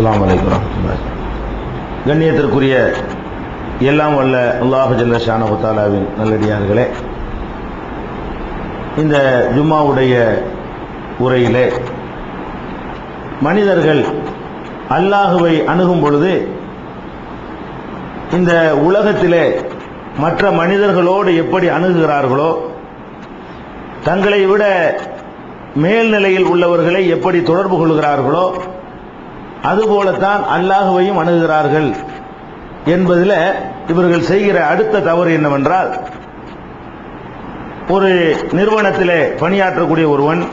அஸ்லாம் வலைக்கம் கண்ணியத்திற்குரிய எல்லாம் வல்ல அல்லாஹு ஜல்ல ஷானகுத்தாலாவின் நல்லடியார்களே இந்த ஜும்மாவுடைய உரையிலே மனிதர்கள் அல்லாஹுவை அணுகும் பொழுது இந்த உலகத்திலே மற்ற மனிதர்களோடு எப்படி அணுகுகிறார்களோ தங்களை விட மேல்நிலையில் உள்ளவர்களை எப்படி தொடர்பு கொள்கிறார்களோ அதுபோலத்தான் அல்லாஹுவையும் அணுகிறார்கள் என்பதில் இவர்கள் செய்கிற அடுத்த தவறு என்னவென்றால் ஒரு நிறுவனத்திலே பணியாற்றக்கூடிய ஒருவன்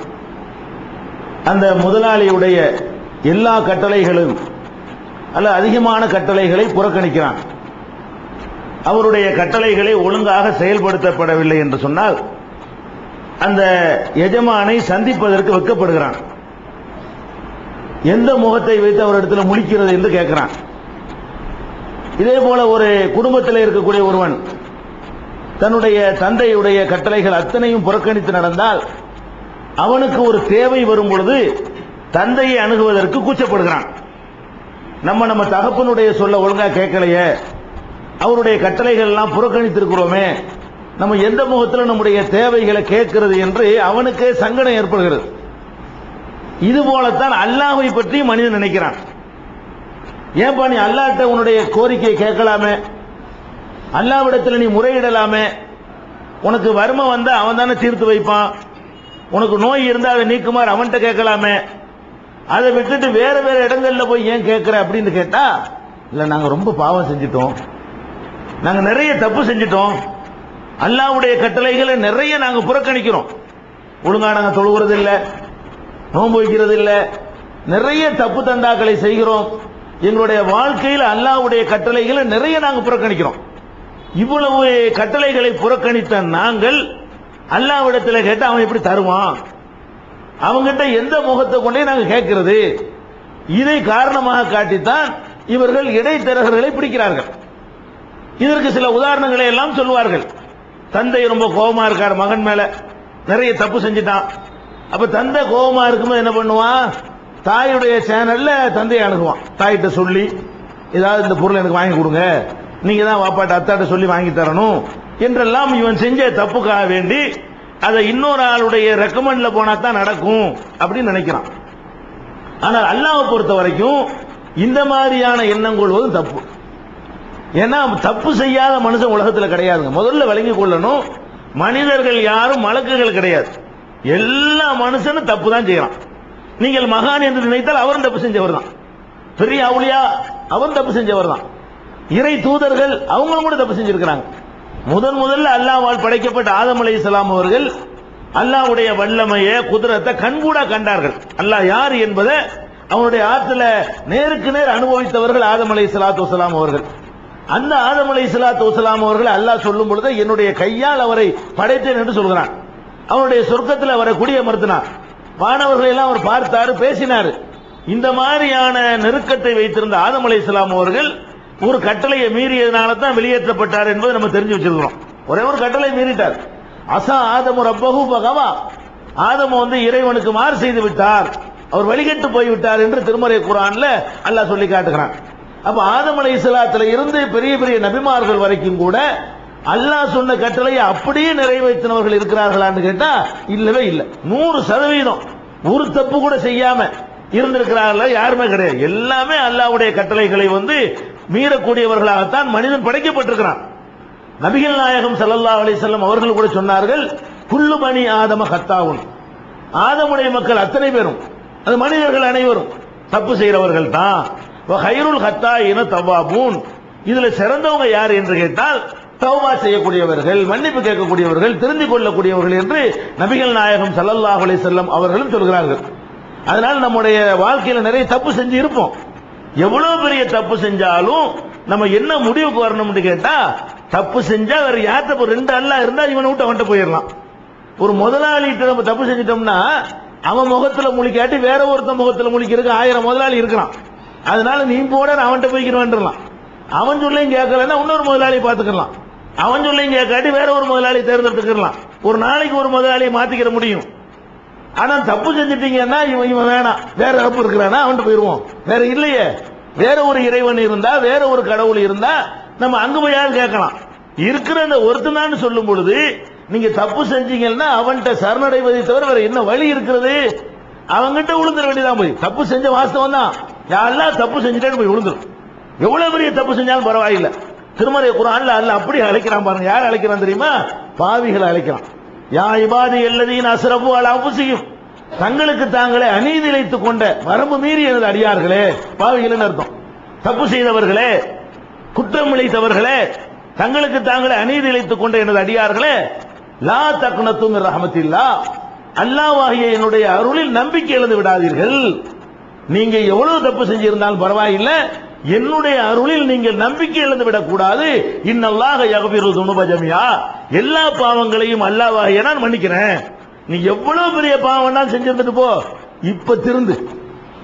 அந்த முதலாளியுடைய எல்லா கட்டளைகளும் அல்ல அதிகமான கட்டளைகளை புறக்கணிக்கிறான். அவருடைய கட்டளைகளை ஒழுங்காக செயல்படுத்தப்படவில்லை என்று சொன்னால் அந்த எஜமானை சந்திப்பதற்கு வைக்கப்படுகிறான். எந்த முகத்தை வைத்து அவர் இடத்துல முழிக்கிறது என்று கேட்கிறான். இதே போல ஒரு குடும்பத்தில் இருக்கக்கூடிய ஒருவன் தன்னுடைய தந்தையுடைய கட்டளைகள் அத்தனையும் புறக்கணித்து நடந்தால் அவனுக்கு ஒரு தேவை வரும் பொழுது தந்தையை அணுகுவதற்கு கூச்சப்படுகிறான். நம்ம நம்ம தகப்பனுடைய சொல்ல ஒழுங்கா கேட்கலையே அவருடைய கட்டளைகள் எல்லாம் புறக்கணித்திருக்கிறோமே நம்ம எந்த முகத்தில் நம்முடைய தேவைகளை கேட்கிறது என்று அவனுக்கு சங்கடம் ஏற்படுகிறது. இது போலத்தான் அல்லாஹை பற்றி மனிதன் நினைக்கிறான். ஏன்பா நீ அல்லாட்ட உன்னுடைய கோரிக்கையை கேட்கலாமே? அல்லாவிடத்தில் நீ முறையிடலாமே? உனக்கு வறுமை வந்தா அவன் தானே தீர்த்து வைப்பான். உனக்கு நோய் இருந்தா அதை நீக்குமாறு அவன்கிட்ட கேட்கலாமே? அதை விட்டுட்டு வேற வேற இடங்கள்ல போய் ஏன் கேட்கிற அப்படின்னு கேட்டா இல்ல நாங்க ரொம்ப பாவம் செஞ்சிட்டோம். நாங்க நிறைய தப்பு செஞ்சிட்டோம். அல்லாவுடைய கட்டளைகளை நிறைய நாங்க புறக்கணிக்கிறோம். ஒழுங்கா நாங்க தொழுகிறது இல்லை நோன்பு வைக்கிறது இல்லை நிறைய தப்பு தண்டாக்களை செய்கிறோம். எங்களுடைய வாழ்க்கையில் அல்லாவுடைய கட்டளைகளை நிறைய நாங்கள் புறக்கணிக்கிறோம். இவ்வளவு கட்டளைகளை புறக்கணித்த நாங்கள் அல்லாவிடத்தில் கேட்டு அவன் எப்படி தருவான்? அவங்கிட்ட எந்த முகத்தை கொண்டே நாங்கள் கேட்கிறது? இதை காரணமாக காட்டித்தான் இவர்கள் இடைத்தரகர்களை பிடிக்கிறார்கள். இதற்கு சில உதாரணங்களை எல்லாம் சொல்வார்கள். தந்தை ரொம்ப கோபமா இருக்கார் மகன் மேல. நிறைய தப்பு செஞ்சுட்டான். அப்ப தந்தை கோபமா இருக்கும்போது என்ன பண்ணுவான்? தாயுடைய சேனல்ல தந்தையை அணுகுவான். தாயிட்ட சொல்லி ஏதாவது இந்த பொருள் எனக்கு வாங்கி கொடுங்க. நீங்க தான் வாப்பாட்ட அத்தாட்ட சொல்லி வாங்கி தரணும் என்றெல்லாம் இவன் செஞ்ச தப்புக்காக வேண்டி அதை இன்னொரு ஆளுடைய ரெக்கமெண்ட்ல போனா தான் நடக்கும் அப்படின்னு நினைக்கிறான். ஆனால் அல்லாவை பொறுத்த வரைக்கும் இந்த மாதிரியான எண்ணம் கொள்வதும் தப்பு. ஏன்னா தப்பு செய்யாத மனுஷன் உலகத்தில் கிடையாதுங்க. முதல்ல விளங்கி கொள்ளணும் மனிதர்கள் யாரும் மலக்குகள் கிடையாது. எல்லா மனுஷனும் தப்பு தான் செய்யறான். நீங்கள் மகான் என்று நினைத்தால் அவரும் தப்பு செஞ்சவர் தான். பெரிய அவுளியா அவன் தப்பு செஞ்சவர் தான். இறை தூதர்கள் அவங்களும் கூட தப்பு செஞ்சிருக்கிறாங்க. முதன் முதல்ல அல்லாவால் படைக்கப்பட்ட ஆதம் அலி இஸ்லாம் அவர்கள் அல்லாவுடைய வல்லமைய குதிரத்தை கண்கூடா கண்டார்கள். அல்லாஹ் யார் என்பதை அவனுடைய ஆற்றுல நேருக்கு நேர் அனுபவித்தவர்கள் ஆதம் அலை சலாத்து வசலாம் அவர்கள். அந்த ஆதம் அலை சலாத்து வசலாம் அவர்கள் அல்லாஹ் சொல்லும் பொழுது என்னுடைய கையால் அவரை படைத்தேன் என்று சொல்கிறான். அவருடைய சொர்க்கத்தில் அவரை குடியமர்த்தினார். மாணவர்களை எல்லாம் அவர் பார்த்தாரு பேசினார். இந்த மாதிரியான நெருக்கத்தை வைத்திருந்த ஆதம் அலை இஸ்லாம் அவர்கள் ஒரு கட்டளையை மீறியதுனால தான் வெளியேற்றப்பட்டார் என்பது நம்ம தெரிஞ்சு வச்சிருக்கிறோம். ஒரே ஒரு கட்டளை மீறிட்டார். அசா ஆதமு ரப்பகு பகவா ஆதம வந்து இறைவனுக்கு மாறு செய்து விட்டார். அவர் வழிகட்டு போய்விட்டார் என்று திருமறை குரான்ல அல்லாஹ் சொல்லி காட்டுகிறான். அப்ப ஆதம் அலை இஸ்லாத்துல இருந்து பெரிய பெரிய நபிமார்கள் வரைக்கும் கூட அல்லாஹ் சொன்ன கட்டளையை அப்படியே நிறைவேற்றினவர்கள் இருக்கிறார்களான்னு கேட்டா இல்லவே இல்லை. நூறு சதவீதம். ஒரு தப்பு கூட செய்யாம இருந்திருக்கிறார்கள்? யாருமே கிடையாது. எல்லாமே அல்லாவுடைய கட்டளைகளை வந்து மீறக்கூடியவர்களாகத்தான் மனிதன் படைக்கப்பட்டிருக்கிறான். நபிகள் நாயகம் சல்லல்லா அலிசல்லம் அவர்கள் கூட சொன்னார்கள் குள்ளு மணி ஆதம ஹத்தாவும் ஆதமுடைய மக்கள் அத்தனை பேரும் அது மனிதர்கள் அனைவரும் தப்பு செய்கிறவர்கள் தான். ஹைருல் ஹத்தா இன தவாபூன். இதுல சிறந்தவங்க யார் என்று கேட்டால் தௌபா செய்யக்கூடியவர்கள் மன்னிப்பு கேட்கக்கூடியவர்கள் தெரிந்து கொள்ளக்கூடியவர்கள் என்று நபிகள் நாயகம் சல்லல்லாஹ் அலிசல்லம் அவர்களும் சொல்கிறார்கள். அதனால் நம்முடைய வாழ்க்கையில நிறைய தப்பு செஞ்சு இருப்போம். எவ்வளவு பெரிய தப்பு செஞ்சாலும் நம்ம என்ன முடிவுக்கு வரணும்னு கேட்டா தப்பு செஞ்சா வேற யார்கிட்ட ரெண்டு அல்லா இருந்தா இவனை விட்டு அவன்கிட்ட போயிடலாம். ஒரு முதலாளிகிட்ட நம்ம தப்பு செஞ்சிட்டோம்னா அவன் முகத்துல முழிக்காட்டி வேற ஒருத்தன் முகத்துல முழிக்கிறதுக்கு ஆயிரம் முதலாளி இருக்கிறான் அதனால நீ போட அவன்கிட்ட போய்க்கிறவன்லாம் அவன் சொல்லையும் கேட்கலன்னா இன்னொரு முதலாளி பார்த்துக்கலாம். அவன் சொல்லையும் கேட்காட்டி வேற ஒரு முதலாளி தேர்ந்தெடுத்துக்கலாம் ஒரு நாளைக்கு ஒரு முதலாளியை மாத்திக்கிற முடியும். ஆனா தப்பு செஞ்சிட்டீங்கன்னா இவன் இவன் வேணாம். வேற தப்பு இருக்கிறானா அவன்கிட்ட போயிருவோம் வேற இல்லையே. வேற ஒரு இறைவன் இருந்தா வேற ஒரு கடவுள் இருந்தா நம்ம அங்க போயாவது கேட்கலாம். இருக்கிற அந்த ஒருத்தனான்னு சொல்லும் பொழுது நீங்க தப்பு செஞ்சீங்கன்னா அவன்கிட்ட சரணடைவதை தவிர வேற என்ன வழி இருக்கிறது? அவன்கிட்ட விழுந்துட வேண்டியதான் போய். தப்பு செஞ்ச வாஸ்தவம் தான் யாரெல்லாம் தப்பு செஞ்சுட்டேன்னு போய் விழுந்துரும் எவ்வளவு பெரிய தப்பு செஞ்சாலும் பரவாயில்லை. திருமறை குரான்ல அல்ல அப்படி அழைக்கிறான் பாருங்க. யார் அழைக்கிறான் தெரியுமா? பாவிகளை அழைக்கிறான். யா இபாதி எல்லதையும் அஸ்ரபு அலா அவசியம் தங்களுக்கு தாங்களே அநீதி இழைத்துக் கொண்ட வரம்பு மீறி எனது அடியார்களே பாவிகள் அர்த்தம்? தப்பு செய்தவர்களே குற்றம் இழைத்தவர்களே தங்களுக்கு தாங்களே அநீதி இழைத்துக் கொண்ட எனது அடியார்களே லா தக்குனத்தும் ரஹமத்தில்லா. அல்லாவாகிய என்னுடைய அருளில் நம்பிக்கை எழுந்து விடாதீர்கள். நீங்க எவ்வளவு தப்பு செஞ்சிருந்தாலும் பரவாயில்லை. என்னுடைய அருளில் நீங்கள் நம்பிக்கை இழந்து விடக்கூடாது. இன்னல்லாக யகபிரு துணுபஜமியா எல்லா பாவங்களையும் அல்லாவாக நான் மன்னிக்கிறேன். நீ எவ்வளவு பெரிய பாவம் தான் செஞ்சிருந்துட்டு போ. இப்ப திருந்து.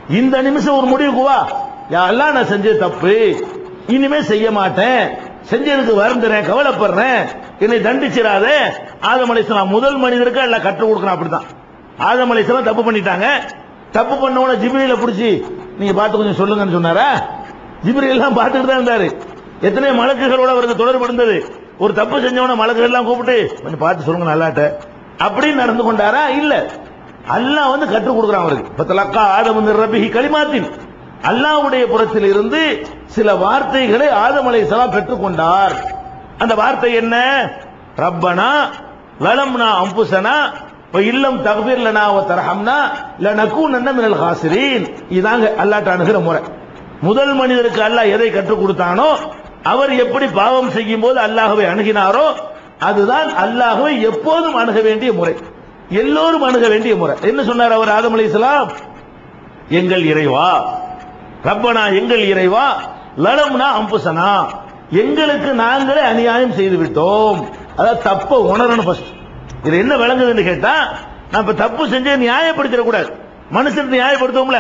இந்த நிமிஷம் ஒரு முடிவுக்கு வா. யாரெல்லாம் நான் செஞ்ச தப்பு. இனிமே செய்ய மாட்டேன். செஞ்சதுக்கு வருந்துறேன் கவலைப்படுறேன். என்னை தண்டிச்சிடாத. ஆதம் அலைஹிஸ்ஸலாம் முதல் மனிதருக்கு எல்லாம் கற்றுக் கொடுக்கணும் அப்படிதான் ஆதம் தப்பு பண்ணிட்டாங்க. தப்பு பண்ண உடனே ஜிப்ரீல பிடிச்சி நீங்க பார்த்து கொஞ்சம் சொல்லுங்கன்னு சொன்னாரா? ஜிப்ரீல் எல்லாம் பார்த்துட்டு தான் இருந்தாரு. எத்தனை மலக்குகளோட அவருக்கு தொடர்பு இருந்தது. ஒரு தப்பு செஞ்சவன மலக்குகள் எல்லாம் கூப்பிட்டு கொஞ்சம் பார்த்து சொல்லுங்க நல்லாட்ட. அப்படின்னு நடந்து கொண்டாரா? இல்ல. அல்லாஹ் வந்து கற்றுக் கொடுக்குறான் அவருக்கு. பத்தலக்கா ஆதம் ரபிஹி களிமாத்தின் அல்லாவுடைய புறத்தில் இருந்து சில வார்த்தைகளை ஆதம் அலைஹிஸ்ஸலாம் பெற்றுக்கொண்டார் அந்த வார்த்தை என்ன? ரப்பனா வலம்னா அம்புசனா வ இல்லம் தக்பீர் லனா வ தர்ஹம்னா நன்ன மினல் ஹாசிரீன். இதாங்க அல்லாட்ட அணுகிற முறை. முதல் மனிதருக்கு அல்லாஹ் எதை கற்றுக் கொடுத்தானோ அவர் எப்படி பாவம் செய்யும் போது அல்லாஹ்வை அணுகினாரோ அதுதான் அல்லாஹ்வை எப்போதும் அணுக வேண்டிய முறை. எல்லோரும் அணுக வேண்டிய முறை. என்ன சொன்னார் அவர் ஆதம் அலைஹிஸ்ஸலாம் எங்கள் இறைவா ரப்பனா எங்கள் இறைவா லடம்னா அம்புசனா எங்களுக்கு நாங்களே அநியாயம் செய்து விட்டோம். அதாவது தப்ப உணரணும் ஃபர்ஸ்ட் இது என்ன விளங்குதுன்னு கேட்டா நான் இப்ப தப்பு செஞ்சு நியாயப்படுத்திடக்கூடாது. மனுஷன் நியாயப்படுத்துவோம்ல.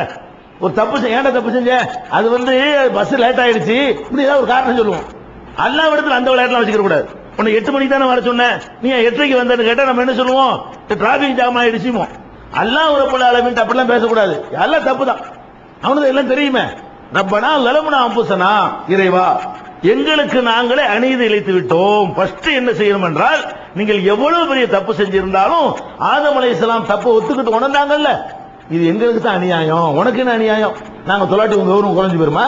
ஒரு தப்பு ஏன்டா தப்பு செஞ்ச? அது வந்து பஸ் லேட் ஆயிடுச்சு. இப்படி ஏதாவது ஒரு காரணம் சொல்லுவோம். எல்லா இடத்துல அந்த விளையாட்டுலாம் வச்சுக்க கூடாது. உன்னை எட்டு மணிக்கு தானே வர சொன்னேன் நீ எட்டரைக்கு வந்தேன்னு கேட்டா நம்ம என்ன சொல்லுவோம்? Traffic jam ஆயிடுச்சுமோ? அல்லாஹ் ஒரு அளவின் அப்படிலாம் பேசக்கூடாது. எல்லாம் தப்பு தான் அவனுக்கு எல்லாம் தெரியுமே. ரப்பனா லலமுனா அம்புசனா இறைவா எங்களுக்கு நாங்களே அநீதி இழைத்து விட்டோம். ஃபர்ஸ்ட் என்ன செய்யணும் என்றால் நீங்கள் எவ்வளவு பெரிய தப்பு செஞ்சிருந்தாலும் ஆதம் அலைஹிஸ்ஸலாம் தப்பு ஒத்துக்கிட்டு உணர்ந்தாங்கல்ல. இது எங்களுக்கு தான் அநியாயம். உனக்கு என்ன அநியாயம்? நாங்க தொலாட்டி உங்க ஊரும் குறைஞ்சு போயிருமா?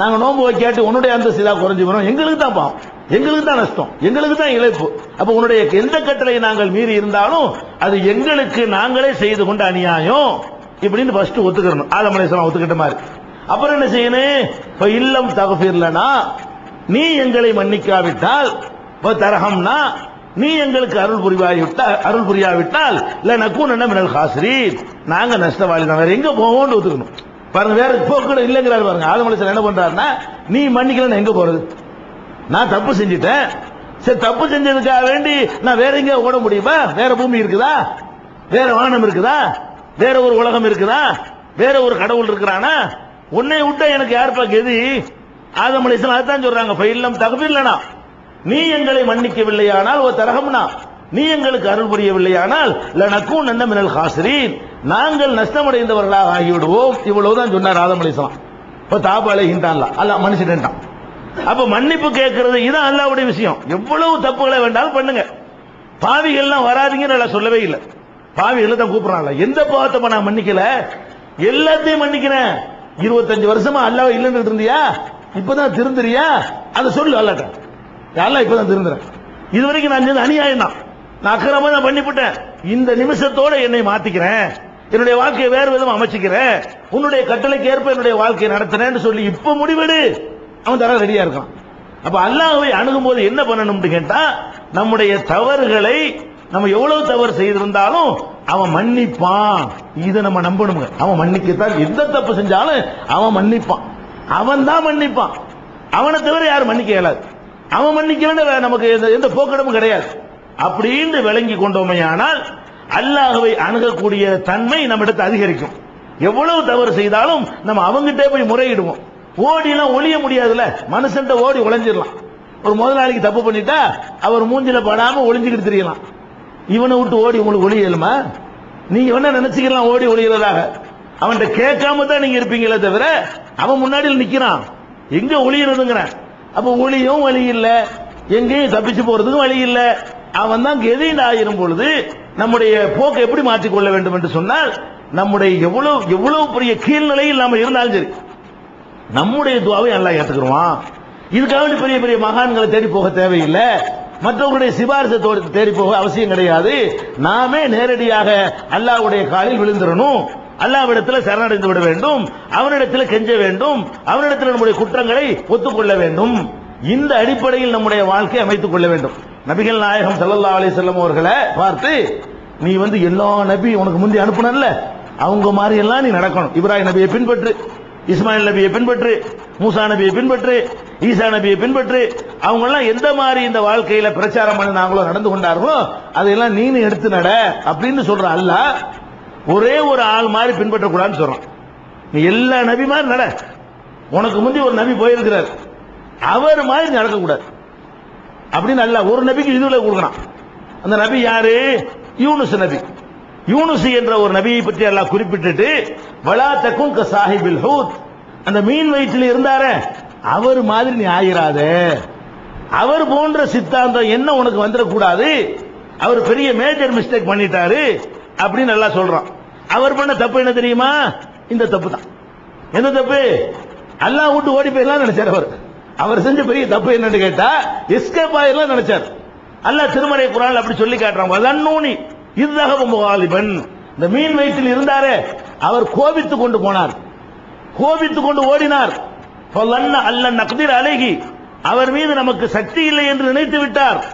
நாங்க நோன்பு வைக்காட்டி உன்னுடைய அந்த சிதா குறைஞ்சு போறோம் எங்களுக்கு தான் பாவம். எங்களுக்கு தான் நஷ்டம். எங்களுக்கு தான் இழப்பு. அப்ப உன்னுடைய எந்த கட்டளை நாங்கள் மீறி இருந்தாலும் அது எங்களுக்கு நாங்களே செய்து கொண்ட அநியாயம். இப்படின்னு ஃபர்ஸ்ட் ஒத்துக்கிறணும் ஆலமலேஸ்வரம் ஒத்துக்கிட்ட மாதிரி. அப்புறம் என்ன செய்யணும்? இப்ப இல்லம் தகஃபிர்லனா நீ எங்களை மன்னிக்காவிட்டால் இப்ப தரகம்னா நீ எங்களுக்கு அருள் புரிவாவிட்டால் அருள் புரியாவிட்டால் இல்ல நக்கூன் என்ன மினல் காசிரீன் நாங்க நஷ்டவாளி தான் வேற எங்க போவோம்னு ஒத்துக்கணும். பாருங்க வேற போக்கு இல்லைங்கிறாரு பாருங்க. ஆதம் என்ன பண்றாருன்னா நீ மன்னிக்கலன்னு எங்க போறது? நான் தப்பு செஞ்சிட்டேன். சரி தப்பு செஞ்சதுக்காக வேண்டி நான் வேற எங்க ஓட முடியுமா? வேற பூமி இருக்குதா? வேற வானம் இருக்குதா? வேற ஒரு உலகம் இருக்குதா? வேற ஒரு கடவுள் இருக்கிறானா? உன்னை விட்டா எனக்கு யாருப்பா கெதி? ஆதம் அலிஸ்லாம் அதான் சொல்றாங்க. பயிலம் தகவில்லனா நீ எங்களை மன்னிக்கவில்லையானால் ஒரு தரகம்னா. நீ எங்களுக்கு அருள் புரியவில்லையானால் லனக்கும் நன்ன மினல் ஹாசிரீன். நாங்கள் நஷ்டமடைந்தவர்களாக ஆகிவிடுவோம். இவ்வளவுதான் சொன்னார் ஆதம் அலிஸ்லாம் இப்ப தாப அலைகின்றான்ல அல்ல மன்னிச்சுட்டான் அப்ப மன்னிப்பு கேட்கறது இதான் அல்லாவுடைய விஷயம். எவ்வளவு தப்புகளை வேண்டாலும் பண்ணுங்க. பாவிகள்லாம் வராதீங்கன்னு நல்லா சொல்லவே இல்லை. பாவிகளை தான் கூப்பிடறான்ல. எந்த பாவத்தை நான் மன்னிக்கல? எல்லாத்தையும் மன்னிக்கிறேன். இருபத்தஞ்சு வருஷமா அல்லாஹ் இல்லைன்னு இருந்தியா இப்பதான் திருந்துறியா? அதை சொல்லு அல்லாட்ட. யாரெல்லாம் இப்பதான் திருந்துறேன்? இது வரைக்கும் நான் செஞ்சது அநியாயம் தான் நான் அக்கிரமா தான் பண்ணிவிட்டேன் இந்த நிமிஷத்தோட என்னை மாத்திக்கிறேன். என்னுடைய வாழ்க்கையை வேறு விதமா அமைச்சுக்கிறேன். உன்னுடைய கட்டளைக்கு ஏற்ப என்னுடைய வாழ்க்கையை நடத்துறேன்னு சொல்லி இப்ப முடிவெடு. அவன் தர ரெடியா இருக்கான். அப்ப அல்லாஹை அணுகும் போது என்ன பண்ணணும்னு கேட்டா நம்முடைய தவறுகளை நம்ம எவ்வளவு தவறு செய்திருந்தாலும் அவன் மன்னிப்பான். இதை நம்ம நம்பணுங்க. அவன் மன்னிக்கத்தான் எந்த தப்பு செஞ்சாலும் அவன் மன்னிப்பான். அவன் தான் மன்னிப்பான். அவனை தவிர யாரும் மன்னிக்க இயலாது. அவன் மன்னிக்கிறான் நமக்கு எந்த- எந்த போக்கடமும் கிடையாது. அப்படின்னு விளங்கி கொண்டோமையானால் அல்லாஹவை அணுகக்கூடிய தன்மை நம்மிடத்து அதிகரிக்கும். எவ்வளவு தவறு செய்தாலும் நம்ம அவங்கிட்டே போய் முறையிடுவோம். ஓடிலாம் ஒளிய முடியாதுல்ல. மனுஷன்ட்ட ஓடி ஒளிஞ்சிடலாம். ஒரு முதலாளிக்கு தப்பு பண்ணிட்டா அவர் மூஞ்சில படாம ஒளிஞ்சுக்கிட்டு தெரியலாம். இவனை விட்டு ஓடி உங்களுக்கு ஒளியலுமா? நீ நீங்க வேணா நினைச்சுக்கலாம் ஓடி ஒளிகிறதாக அவன்கிட்ட கேட்காம தான் நீங்க இருப்பீங்களே தவிர அவன் முன்னாடியில் நிக்கிறான். எங்க ஒளிகிறதுங்கிறான் அப்ப ஒளியும் வழி இல்ல. எங்கேயும் தப்பிச்சு போறதுக்கும் வழி இல்ல. அவன் தான் கெதிண்ட் ஆயிரும் பொழுது நம்முடைய போக்கை எப்படி மாற்றிக்கொள்ள வேண்டும் என்று சொன்னால் நம்முடைய எவ்வளவு எவ்வளவு பெரிய கீழ்நிலையில் நாம இருந்தாலும் சரி நம்முடைய துவாவை நல்லா ஏத்துக்குருவான் இதுக்காக பெரிய பெரிய மகான்களை தேடி போக தேவையில்லை. மற்றவர்களுடைய சிபாரிசை தேடி போக அவசியம் கிடையாது. நாமே நேரடியாக அல்லாஹ்வுடைய காலில் விழுந்துடணும். அல்லாவிடத்தில் சரணடைந்து விட வேண்டும் அவனிடத்தில் கெஞ்ச வேண்டும் அவனிடத்தில் நம்முடைய குற்றங்களை ஒத்துக்கொள்ள வேண்டும். இந்த அடிப்படையில் நம்முடைய வாழ்க்கையை அமைத்துக் கொள்ள வேண்டும். நபிகள் நாயகம் சல்லா அலி செல்லம் அவர்களை பார்த்து நீ வந்து எல்லா நபி உனக்கு முந்தி அனுப்புனல்ல? அவங்க மாதிரி எல்லாம் நீ நடக்கணும். இப்ராஹிம் நபியை பின்பற்று இஸ்மாயில் நபியை பின்பற்று மூசா நபியை பின்பற்று ஈசா நபியை பின்பற்று. அவங்க எல்லாம் எந்த மாதிரி இந்த வாழ்க்கையில பிரச்சாரம் பண்ணினாங்களோ நடந்து கொண்டார்களோ அதையெல்லாம் நீனு எடுத்து நட அப்படின்னு சொல்ற அல்லாஹ் ஒரே ஒரு ஆள் மாதிரி பின்பற்றக்கூடாதுன்னு சொல்றான். நீ எல்லா நபி மாதிரி நட. உனக்கு முந்தி ஒரு நபி போயிருக்கிறார். அவர் மாதிரி நடக்கக்கூடாது. அப்படின்னு அல்ல ஒரு நபிக்கு இதுல கொடுக்கணும் அந்த நபி யாரு? யூனுஸ் நபி. யூனுஸ் என்ற ஒரு நபியை பற்றி எல்லாம் குறிப்பிட்டுட்டு வலா சாஹிபில் ஹூத். அந்த மீன் வயிற்றில் இருந்தார அவர் மாதிரி நீ ஆயிராத. அவர் போன்ற சித்தாந்தம் என்ன உனக்கு வந்துடக்கூடாது? அவர் பெரிய மேஜர் மிஸ்டேக் பண்ணிட்டாரு. அப்படின்னு நல்லா சொல்றான். அவர் பண்ண தப்பு என்ன தெரியுமா? இந்த தப்பு தான் என்ன தப்பு? அல்லாஹ் விட்டு ஓடி போயிடலாம் நினைச்சார் அவர். அவர் செஞ்ச பெரிய தப்பு என்னன்னு கேட்டா எஸ்கேப் ஆயிரலாம் நினைச்சார். அல்லாஹ் திருமறை குரான் அப்படி சொல்லி காட்டுறான். வதன்னூனி இதுதாக முகாலிபன். இந்த மீன் வயிற்றில் இருந்தாரே அவர் கோபித்துக் கொண்டு போனார். கோபித்துக் கொண்டு ஓடினார். ஃபலன்ன அல்ல நக்திர் அழகி அவர் மீது நமக்கு சக்தி இல்லை என்று நினைத்து விட்டார்.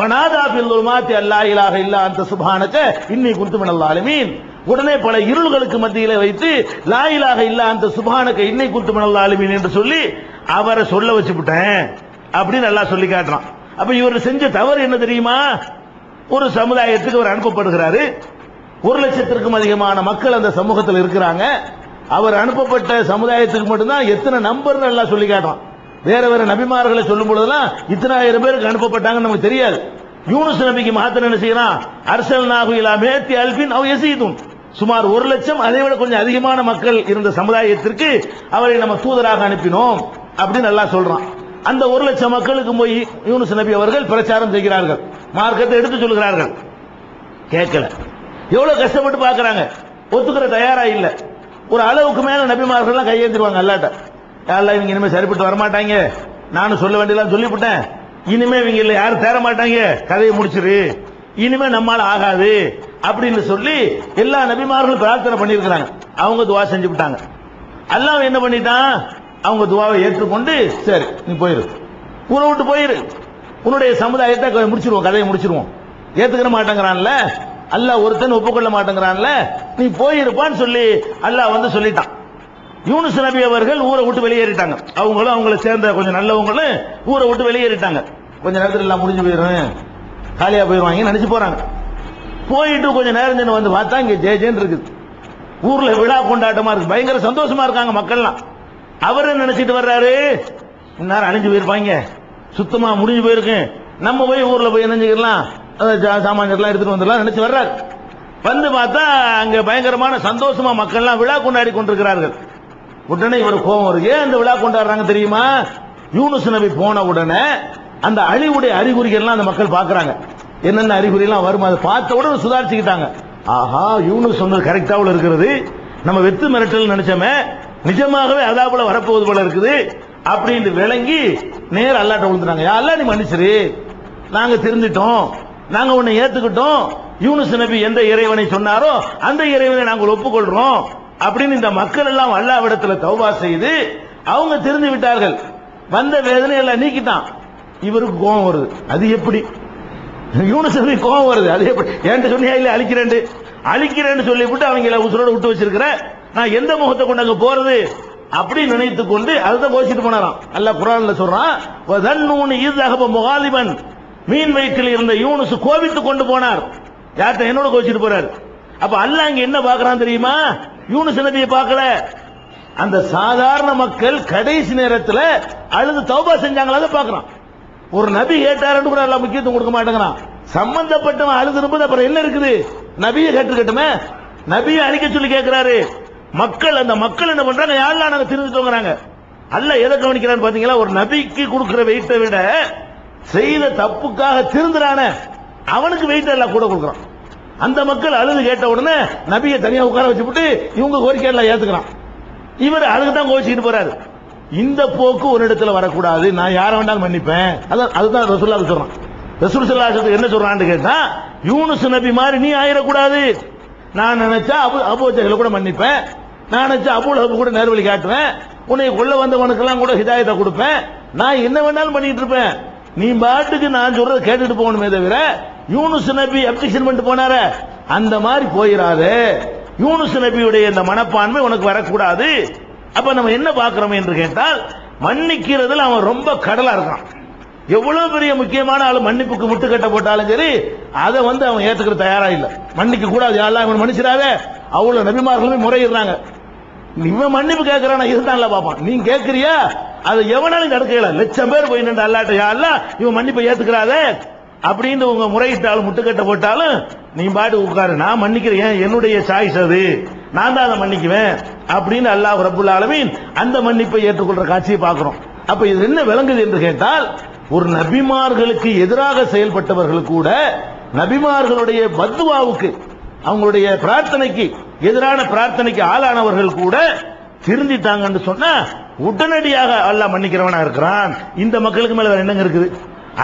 பனாதா பில்லுல் மாத்தி அல்லா இலாக இல்லா அந்த சுபானக்க இன்னி குந்து மினல் உடனே பல இருள்களுக்கு மத்தியில வைத்து லாயிலாக இல்ல அந்த சுபானக்க இன்னை குத்து மணல் ஆலமீன் என்று சொல்லி அவரை சொல்ல வச்சு விட்டேன் அப்படின்னு நல்லா சொல்லி காட்டுறான். அப்ப இவர் செஞ்ச தவறு என்ன தெரியுமா? ஒரு சமுதாயத்துக்கு அவர் அனுப்பப்படுகிறாரு. ஒரு லட்சத்திற்கும் அதிகமான மக்கள் அந்த சமூகத்தில் இருக்கிறாங்க. அவர் அனுப்பப்பட்ட சமுதாயத்துக்கு மட்டும்தான் எத்தனை நம்பர் நல்லா சொல்லி காட்டுறான். வேற வேற நபிமார்களை சொல்லும் பொழுதெல்லாம் இத்தனாயிரம் பேருக்கு அனுப்பப்பட்டாங்கன்னு நமக்கு தெரியாது. யூனுஸ் நபிக்கு மாத்திரம் என்ன செய்யறான்? அரசல் நாகு இலா மேத்தி அல்பின் அவ எசீதும் சுமார் ஒரு லட்சம் அதை விட கொஞ்சம் அதிகமான மக்கள் இருந்த சமுதாயத்திற்கு அவரை நம்ம தூதராக அனுப்பினோம் அப்படின்னு நல்லா சொல்றான். அந்த ஒரு லட்சம் மக்களுக்கு போய் யூனுஸ் நபி அவர்கள் பிரச்சாரம் செய்கிறார்கள். மார்க்கத்தை எடுத்து சொல்கிறார்கள். கேட்கல. எவ்வளவு கஷ்டப்பட்டு பாக்குறாங்க ஒத்துக்கிற தயாரா இல்ல. ஒரு அளவுக்கு மேல நபிமார்கள்லாம் கையேந்திருவாங்க அல்லாட்ட. யாரெல்லாம் இவங்க இனிமேல் சரிப்பட்டு வரமாட்டாங்க? நானும் சொல்ல வேண்டியதெல்லாம் சொல்லிவிட்டேன். இனிமே இவங்க இல்லை யாரும் தேர மாட்டாங்க. கதையை முடிச்சிரு. இனிமே நம்மால் ஆகாது. அப்படின்னு சொல்லி எல்லா நபிமார்களும் பிரார்த்தனை பண்ணியிருக்கிறாங்க. அவங்க துவா செஞ்சு விட்டாங்க. அல்லாஹ் என்ன பண்ணிட்டான்? அவங்க துவாவை ஏற்றுக்கொண்டு சரி நீ போயிரு. ஊரை விட்டு போயிரு. உன்னுடைய சமுதாயத்தை முடிச்சிருவோம் கதையை முடிச்சிருவோம். ஏத்துக்கிற மாட்டேங்கிறான்ல? அல்லாஹ் ஒருத்தன் ஒப்புக்கொள்ள மாட்டேங்கிறான்ல? நீ போயிருப்பான்னு சொல்லி அல்லாஹ் வந்து சொல்லிட்டான். யூனுஸ் நபி அவர்கள் ஊரை விட்டு வெளியேறிட்டாங்க. அவங்களும் அவங்கள சேர்ந்த கொஞ்சம் நல்லவங்களும் ஊரை விட்டு வெளியேறிட்டாங்க. கொஞ்ச நேரத்தில் எல்லாம் முடிஞ்சு போயிடும். காலியா போயிருவாங்க நினைச்சு போறாங்க. போயிட்டு கொஞ்சம் நேரம் வந்து பார்த்தா இங்க ஜேஜேன்னு இருக்குது. ஊர்ல விழா கொண்டாட்டமா இருக்கு. பயங்கர சந்தோஷமா இருக்காங்க மக்கள்லாம். அவர் என்ன நினைச்சிட்டு வர்றாரு? இந்நேரம் அழிஞ்சு போயிருப்பாங்க. சுத்தமா முடிஞ்சு போயிருக்கு. நம்ம போய் ஊர்ல போய் நினைஞ்சுக்கலாம் செஞ்சிடலாம் சாமான்கள்லாம் எடுத்துட்டு வந்துடலாம் நினைச்சு வர்றாரு. வந்து பார்த்தா அங்க பயங்கரமான சந்தோஷமா மக்கள்லாம் விழா கொண்டாடி கொண்டிருக்கிறார்கள். உடனே இவர் கோபம் வருது. ஏன் அந்த விழா கொண்டாடுறாங்க தெரியுமா? யூனுஸ் நபி போன உடனே அந்த அழிவுடைய அறிகுறிகள்லாம் அந்த மக்கள் பார்க்குறாங்க. என்னென்ன அறிகுறி எல்லாம் வரும் அதை பார்த்த உடனே சுதாரிச்சுக்கிட்டாங்க. ஆஹா யூனுஸ் சொன்னது கரெக்டாவில் இருக்கிறது. நம்ம வெத்து மிரட்டல் நினைச்சோமே நிஜமாகவே அதாபுல வரப்போவது போல இருக்குது அப்படின்னு விளங்கி நேர அல்லாட்ட விழுந்துட்டாங்க. யா நீ மன்னிச்சிரு. நாங்க தெரிஞ்சிட்டோம் நாங்க உன்னை ஏத்துக்கிட்டோம். யூனுஸ் நபி எந்த இறைவனை சொன்னாரோ அந்த இறைவனை நாங்கள் ஒப்புக்கொள்றோம். அப்படின்னு இந்த மக்கள் எல்லாம் அல்லாவிடத்துல தௌபா செய்து அவங்க திருந்து விட்டார்கள். வந்த வேதனை எல்லாம் நீக்கிட்டான். இவருக்கு கோபம் வருது. அது எப்படி? யூனுஸ் கோபம் வருது. அது எப்படி? என்கிட்ட சொன்னியா? இல்ல அழிக்கிறேன் அழிக்கிறேன்னு சொல்லிவிட்டு அவங்கள உசுரோட விட்டு வச்சிருக்கிறேன் நான் எந்த முகத்தை கொண்டு அங்க போறது? அப்படி நினைத்து கொண்டு அதுதான் கோச்சிட்டு போனாராம். அல்ல குரான்ல சொல்றான் வதன்னூன் ஈதஹப முகாலிபன். மீன் வயிற்றில் இருந்த யூனுஸ் கோபித்து கொண்டு போனார். யார்கிட்ட என்னோட கோச்சிட்டு போறாரு? அப்ப அல்லாஹ் அங்க என்ன பாக்குறான் தெரியுமா? யூனுஸ் நபியை பார்க்கல. அந்த சாதாரண மக்கள் கடைசி நேரத்தில் அழுது தௌபா செஞ்சாங்களா அதை ஒரு நபி கேட்டாருன்னு கூட எல்லாம் முக்கியத்துவம் கொடுக்க மாட்டேங்கிறான். சம்பந்தப்பட்டவன் அழுது இருப்பது அப்புறம் என்ன இருக்குது? நபியை கேட்டுக்கட்டுமே நபியை அழிக்க சொல்லி கேட்கிறாரு. மக்கள் அந்த மக்கள் என்ன பண்றாங்க? யாரெல்லாம் நாங்க திருந்துட்டோங்கிறாங்க அல்ல எதை கவனிக்கிறான்னு பாத்தீங்களா? ஒரு நபிக்கு கொடுக்கிற வெயிட்டை விட செய்த தப்புக்காக திருந்துறான அவனுக்கு வெயிட் எல்லாம் கூட கொடுக்குறான். அந்த மக்கள் அழுது கேட்ட உடனே நபியை தனியா உட்கார வச்சுட்டு இவங்க கோரிக்கை எல்லாம் ஏத்துக்கிறான். இவர் அதுக்கு தான் கோச்சிக்கிட்டு போறாரு. இந்த போக்கு ஒரு இடத்துல வரக்கூடாது. நான் யாரை வேண்டாலும் மன்னிப்பேன். அதான் அதுதான் ரசூல்லா சொல்றான் ரசூல் சல்லாசத்துக்கு என்ன சொல்றான்னு கேட்டா யூனுஸ் நபி மாதிரி நீ ஆயிடக்கூடாது. நான் நினைச்சா அபு அபோஜகளை கூட மன்னிப்பேன். நான் நினைச்சா அபுல் கூட நேர்வழி காட்டுவேன். உன்னை கொள்ள வந்தவனுக்கெல்லாம் கூட ஹிதாயத்தை கொடுப்பேன். நான் என்ன வேணாலும் பண்ணிட்டு இருப்பேன். நீ பாட்டுக்கு நான் சொல்றதை கேட்டுட்டு போகணுமே தவிர யூனுஸ் நபி அப்ளிகேஷன் பண்ணிட்டு போனார அந்த மாதிரி போயிடாது யூனுஸ் நபியுடைய இந்த மனப்பான்மை உனக்கு வரக்கூடாது. அப்ப நம்ம என்ன பார்க்கிறோம் என்று கேட்டால் மன்னிக்கிறதுல அவன் ரொம்ப கடலா இருக்கான். எவ்வளவு பெரிய முக்கியமான ஆள் மன்னிப்புக்கு முட்டுக்கட்ட போட்டாலும் சரி அதை வந்து அவன் ஏத்துக்கிற தயாரா இல்லை. மன்னிக்க கூடாது யாரெல்லாம் இவன் மன்னிச்சிடாத? அவ்வளவு நபிமார்களுமே முறையிடுறாங்க. இவன் மன்னிப்பு கேட்கறான இருந்தான்ல பாப்பான். நீ கேட்கறியா அது எவனாலும் தடுக்கல லட்சம் பேர் போய் நின்று அல்லாட்ட யாரெல்லாம் இவன் மன்னிப்பை ஏத்துக்கிறாதே. அப்படின்னு உங்க முறையிட்டாலும் முட்டுக்கட்டை போட்டாலும் நீ பாட்டு உட்காரு. நான் மன்னிக்கிறேன். என்னுடைய சாய்ஸ் அது. நான் தான் அதை மன்னிக்குவேன். அப்படின்னு அல்லாஹ் ரபுல் ஆலமீன் அந்த மன்னிப்பை ஏற்றுக்கொள்ற காட்சியை பார்க்கிறோம். அப்ப இது என்ன விளங்குது என்று கேட்டால் ஒரு நபிமார்களுக்கு எதிராக செயல்பட்டவர்கள் கூட நபிமார்களுடைய பத்துவாவுக்கு அவங்களுடைய பிரார்த்தனைக்கு எதிரான பிரார்த்தனைக்கு ஆளானவர்கள் கூட திருந்திட்டாங்கன்னு சொன்னா உடனடியாக அல்லாஹ் மன்னிக்கிறவனா இருக்கிறான். இந்த மக்களுக்கு மேல வேற என்னங்க இருக்குது?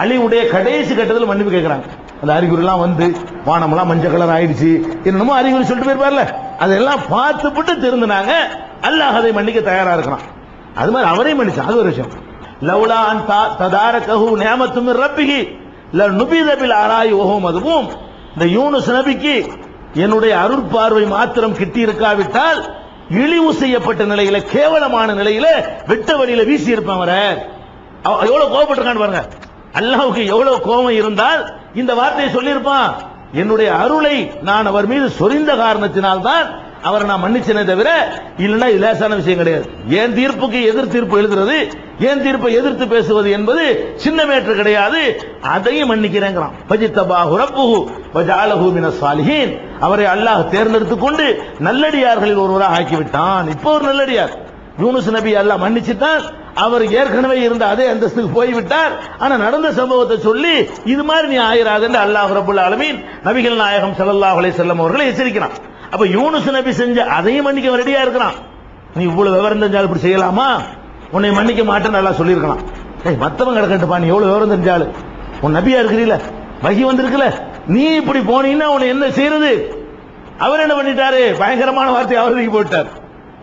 அழிவுடைய கடைசி கட்டத்தில் மன்னிப்பு கேட்கிறாங்க. அந்த அறிகுறிலாம் வந்து வானமெல்லாம் மஞ்சள் கலர் ஆயிடுச்சு. என்னமோ அறிகுறி சொல்லிட்டு போயிருப்பார்ல. அதெல்லாம் பார்த்துப்பட்டு திருந்தினாங்க. அல்லாஹ் அதை மன்னிக்க தயாரா இருக்கிறான். அது மாதிரி அவரே மன்னிச்சான் அது ஒரு விஷயம். லவ்லா அன் தா- ததாரகஹு நேமத்தும் ரப்பிகி ல நுபிதபில் ஆராய் ஓஹும் அதுவும். இந்த யூனுஸ் நபிக்கு என்னுடைய அருட்பார்வை மாத்திரம் கிட்டி இருக்காவிட்டால் இழிவு செய்யப்பட்ட நிலையில கேவலமான நிலையில வெட்ட வழியில வீசி இருப்பேன் எவ்வளவு கோபப்பட்டிருக்கான்னு பாருங்க. அல்லாவுக்கு எவ்வளவு கோபம் இருந்தால் இந்த வார்த்தையை சொல்லியிருப்பான். என்னுடைய அருளை நான் அவர் மீது சொரிந்த காரணத்தினால்தான் அவரை நான் மன்னிச்சனே தவிர இல்லைன்னா இது லேசான விஷயம் கிடையாது. ஏன் தீர்ப்புக்கு எதிர் தீர்ப்பு எழுதுறது? ஏன் தீர்ப்பை எதிர்த்து பேசுவது என்பது சின்ன மேற்று கிடையாது. அதையும் மன்னிக்கிறேங்கிறான். பஜித்தபாஹு ரப்புஹு வஜாலஹு மின சாலிஹீன். அவரை அல்லாஹ் தேர்ந்தெடுத்து கொண்டு நல்லடியார்களில் ஒருவராக ஆக்கிவிட்டான். இப்போ ஒரு நல்லடியார். யூனுஸ் நபி அல்லாஹ் மன்னிச்சுட்டான். அவர் ஏற்கனவே இருந்த அதே அந்தஸ்துக்கு போய்விட்டார். ஆனா நடந்த சம்பவத்தை சொல்லி இது மாதிரி நீ ஆயிராதுன்னு அல்லாஹ் ரபுல் அலமீன் நபிகள் நாயகம் சல்லாஹ் அலை செல்லம் அவர்களை எச்சரிக்கிறான். அப்ப யூனுஸ் நபி செஞ்ச அதையும் மன்னிக்க ரெடியா இருக்கிறான். நீ இவ்வளவு விவரம் தெரிஞ்சாலும் இப்படி செய்யலாமா? உன்னை மன்னிக்க மாட்டேன்னு நல்லா சொல்லியிருக்கலாம். ஏய் மத்தவங்க கிடக்கட்டுப்பா நீ எவ்வளவு விவரம் தெரிஞ்சாலும் உன் நபியா இருக்கிறீல வகி வந்திருக்குல. நீ இப்படி போனீங்கன்னா உன்னை என்ன செய்யறது? அவர் என்ன பண்ணிட்டாரு? பயங்கரமான வார்த்தை அவருக்கு போட்டார்.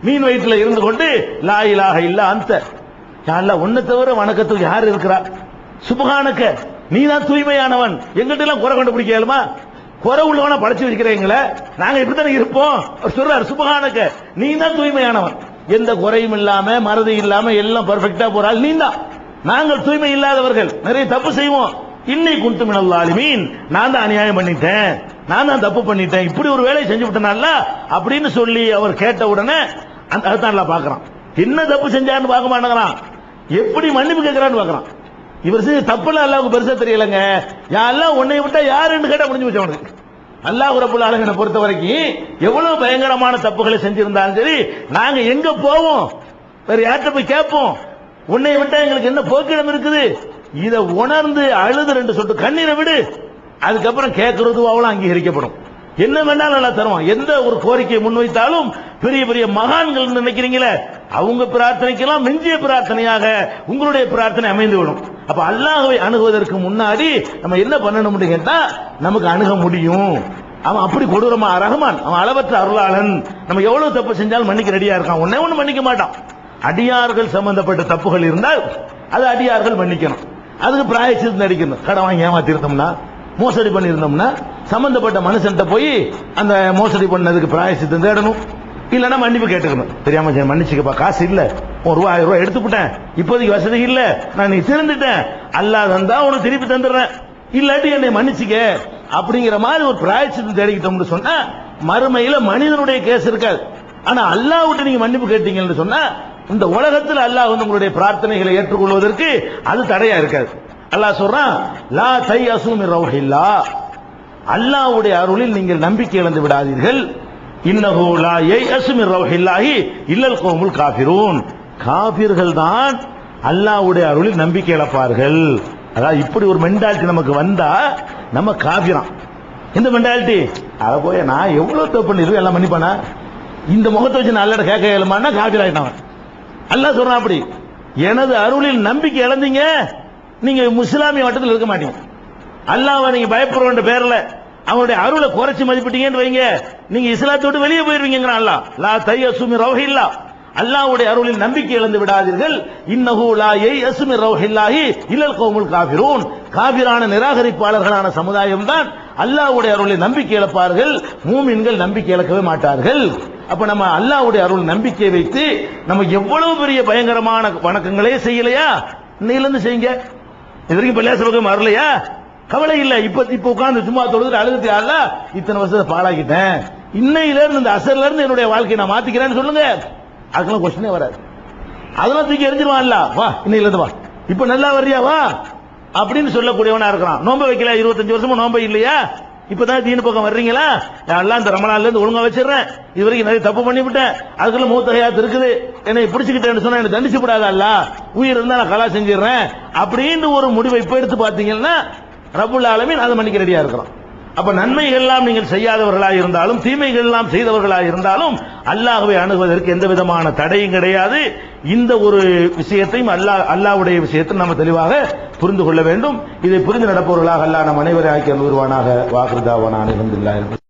மீன் வயிற்றுல இருந்து கொண்டு லா இல்ல அந்த. யாழ்லா உன்னை தவிர வணக்கத்துக்கு யார் இருக்கிறா? சுபகானக்க நீ தான் தூய்மையானவன். எங்கிட்ட எல்லாம் குறை கண்டுபிடிக்க இயலுமா? குறை உள்ளவன படைச்சு வச்சுக்கிறீங்களே நாங்க இப்படித்தானே இருப்போம்? அவர் சொல்றாரு சுபகானக்க நீ தான் தூய்மையானவன். எந்த குறையும் இல்லாம மறதி இல்லாம எல்லாம் பர்ஃபெக்டா போறாள் நீ தான் நாங்கள் தூய்மை இல்லாதவர்கள் நிறைய தப்பு செய்வோம். இன்னை குண்டு மினல்லாலிமீன் நான் தான் அநியாயம் பண்ணிட்டேன் நான் தான் தப்பு பண்ணிட்டேன் இப்படி ஒரு வேலையை செஞ்சு விட்டனால அப்படின்னு சொல்லி அவர் கேட்ட உடனே அந்த அதுதான் பாக்குறான். என்ன தப்பு செஞ்சாருன்னு பார்க்க மாட்டேங்கிறான். எப்படி மன்னிப்பு கேட்கிறான்னு பாக்குறான் இவர் செஞ்ச தப்புலாம் அல்லாவுக்கு பெருசா தெரியலங்க. யாரெல்லாம் உன்னை விட்டா யாருன்னு கேட்ட முடிஞ்சு வச்சு அவனுக்கு. அல்லாஹ் ரபுல் ஆலமீனை பொறுத்த வரைக்கும் எவ்வளவு பயங்கரமான தப்புகளை செஞ்சிருந்தாலும் சரி நாங்க எங்க போவோம்? வேற யார்கிட்ட போய் கேட்போம்? உன்னை விட்டா எங்களுக்கு என்ன போக்கிடம் இருக்குது? இதை உணர்ந்து அழுது ரெண்டு சொட்டு கண்ணீரை விடு. அதுக்கப்புறம் கேட்கறது அவளும் அங்கீகரிக்கப்படும். என்ன வேணாலும் நல்லா தருவான். எந்த ஒரு கோரிக்கையை முன்வைத்தாலும் பெரிய பெரிய மகான்கள் நினைக்கிறீங்களே அவங்க பிரார்த்தனைக்கெல்லாம் மிஞ்சிய பிரார்த்தனையாக உங்களுடைய பிரார்த்தனை அமைந்து விடும். அப்ப அல்லாஹுவை அணுகுவதற்கு முன்னாடி நம்ம என்ன பண்ணணும் கேட்டா நமக்கு அணுக முடியும். அவன் அப்படி கொடூரமா ரஹ்மான் அவன் அளவற்ற அருளாளன். நம்ம எவ்வளவு தப்பு செஞ்சாலும் மன்னிக்க ரெடியா இருக்கான். ஒன்னே ஒண்ணு மன்னிக்க மாட்டான். அடியார்கள் சம்பந்தப்பட்ட தப்புகள் இருந்தால் அது அடியார்கள் மன்னிக்கணும். அதுக்கு பிராயச்சித்து நடிக்கணும். கடன் வாங்கி ஏமாத்திருந்தோம்னா மோசடி பண்ணியிருந்தோம்னா சம்பந்தப்பட்ட மனுஷன்ட்ட போய் அந்த மோசடி பண்ணதுக்கு பிராயசித்தம் தேடணும். இல்லைன்னா மன்னிப்பு கேட்டுக்கணும். தெரியாம மன்னிச்சுக்கப்பா. காசு இல்ல. ஒரு ரூபாய் ஆயிரம் ரூபாய் எடுத்துக்கிட்டேன் இப்போதைக்கு வசதி இல்ல. நான் நீ திருந்துட்டேன் அல்லாஹ் தந்தா உனக்கு திருப்பி தந்துடுறேன். இல்லாட்டி என்னை மன்னிச்சுக்க. அப்படிங்கிற மாதிரி ஒரு பிராயச்சித்தம் தேடிக்கிட்டோம்னு சொன்னா மறுமையில மனிதனுடைய கேஸ் இருக்காது. ஆனா அல்லாஹ் விட்டு நீங்க மன்னிப்பு கேட்டீங்கன்னு சொன்னா இந்த உலகத்தில் அல்லாஹ் வந்து உங்களுடைய பிரார்த்தனைகளை ஏற்றுக்கொள்வதற்கு அது தடையா இருக்காது. அல்லாஹ் சொல்றான் லா தை அசூமி ரவுஹில்லா. அல்லாஹ்வுடைய அருளில் நீங்கள் நம்பிக்கை இழந்து விடாதீர்கள். இன்னஹு லா யைஅஸு மின் ரௌஹில்லாஹி இல்லல் கௌமுல் காஃபிரூன். காபிர்கள் தான் அல்லாஹ்வுடைய அருளில் நம்பிக்கை இழப்பார்கள். அதாவது இப்படி ஒரு மென்டாலிட்டி நமக்கு வந்தா நம்ம காபிரான் இந்த மென்டாலிட்டி அத போய் நான் எவ்வளவு தப்பு பண்ணிருக்கேன் எல்லாம் மன்னிப்பானா? இந்த முகத்தை வச்சு நல்ல கேட்க இயலுமான்னா காபிராயிட்டான் அல்லாஹ் சொல்றான் அப்படி. எனது அருளில் நம்பிக்கை இழந்தீங்க நீங்க முஸ்லாமிய வட்டத்தில் இருக்க மாட்டீங்க. அல்லாஹ்வை நீங்க பயப்படுற பேர்ல அவனுடைய அருளை குறைச்சு மதிப்பிட்டீங்கன்னு வைங்க. நீங்க இஸ்லாத்தை விட்டு வெளியே போயிருவீங்க அல்லா லா தை அசுமி ரவஹில்லா அல்லாவுடைய அருளில் நம்பிக்கை இழந்து விடாதீர்கள். இன்னஹு லா யையசுமி ரௌஹில்லாஹி இல்லல் கோமுல் காபிரூன் காபிரான நிராகரிப்பாளர்களான சமுதாயம் தான் அல்லாஹ்வுடைய அருளை நம்பிக்கை இழப்பார்கள். மூமின்கள் நம்பிக்கை இழக்கவே மாட்டார்கள். அப்ப நம்ம அல்லாஹ்வுடைய அருள் நம்பிக்கை வைத்து நம்ம எவ்வளவு பெரிய பயங்கரமான வணக்கங்களே செய்யலையா? இன்னையிலிருந்து செய்யுங்க. இது வரைக்கும் இப்ப லேச வரலையா கவலை இல்ல. இப்ப இப்ப உட்கார்ந்து சும்மா தொழுது அழுதுட்டு அல்ல இத்தனை வருஷத்தை பாழாக்கிட்டேன். இன்னையில இருந்து இந்த அசர்ல இருந்து என்னுடைய வாழ்க்கையை நான் மாத்திக்கிறேன்னு சொல்லுங்க. அதுக்கெல்லாம் கொஸ்டினே வராது. அதெல்லாம் தூக்கி எரிஞ்சிருவான்ல வா இன்னையில இருந்து வா. இப்ப நல்லா வர்றியா? வா. அப்படின்னு சொல்லக்கூடியவனா இருக்கிறான். நோம்ப வைக்கல? இருபத்தஞ்சு வருஷமா நோம்ப இல்லையா? இப்பதான் தீனு பக்கம் வர்றீங்களா? நான் எல்லாம் இந்த ரமணால இருந்து ஒழுங்கா வச்சிடுறேன். இது வரைக்கும் நிறைய தப்பு பண்ணிவிட்டேன். அதுக்குள்ள மூத்த இருக்குது. என்னை பிடிச்சுக்கிட்டேன்னு சொன்னா எனக்கு தண்டிச்சு விடாதல்ல உயிர் இருந்தா நான் கலா செஞ்சிடறேன். அப்படின்னு ஒரு முடிவை இப்ப எடுத்து பாத்தீங்கன்னா ரபுல் ஆலமின் அதை மன்னிக்க ரெடியா இருக்கிறோம் அப்ப நன்மைகள் எல்லாம் நீங்கள் செய்யாதவர்களாக இருந்தாலும் தீமைகள் எல்லாம் செய்தவர்களாக இருந்தாலும் அல்லாஹுவை அணுகுவதற்கு எந்த விதமான தடையும் கிடையாது. இந்த ஒரு விஷயத்தையும் அல்லாஹ் அல்லாஹ்வுடைய விஷயத்தை நம்ம தெளிவாக புரிந்து கொள்ள வேண்டும். இதை புரிந்து நடப்பவர்களாக அல்லாஹ் நம் அனைவரை ஆக்கி அனுருவானாக வாக்குதாவான அனைவந்தில்லாயிருக்கும்